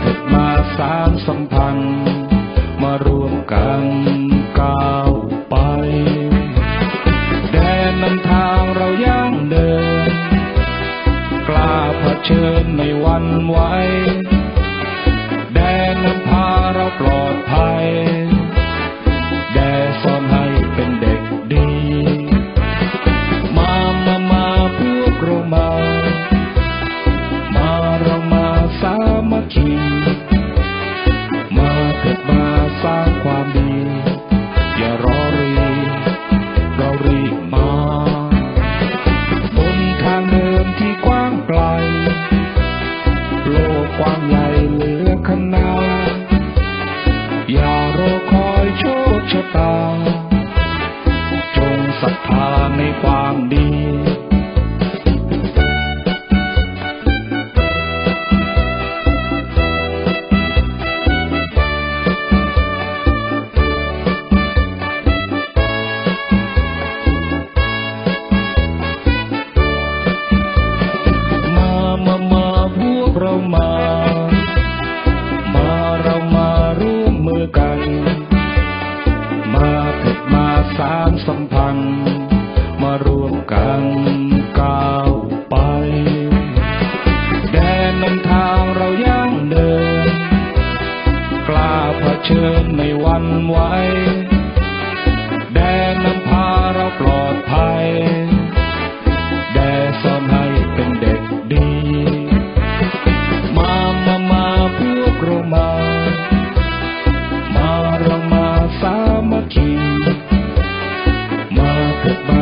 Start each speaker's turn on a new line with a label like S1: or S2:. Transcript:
S1: เกิดมาสารสัมพันธ์ มารวมกันก้าวไป แดนนำทางเรายังเดิน กล้าเผชิญในวันไหวแดนนำพาเราปลอดภัย ในความดี มามามาพวกเรามา มาเรามาร่วมมือกัน มาเถิดมาสร้า ันไหวแดนนำพาเราปลอดภัย แดนสอนให้เป็นเด็กดี มามามาพวกเรามา มาเรามาสามัคคี มาเถิดมา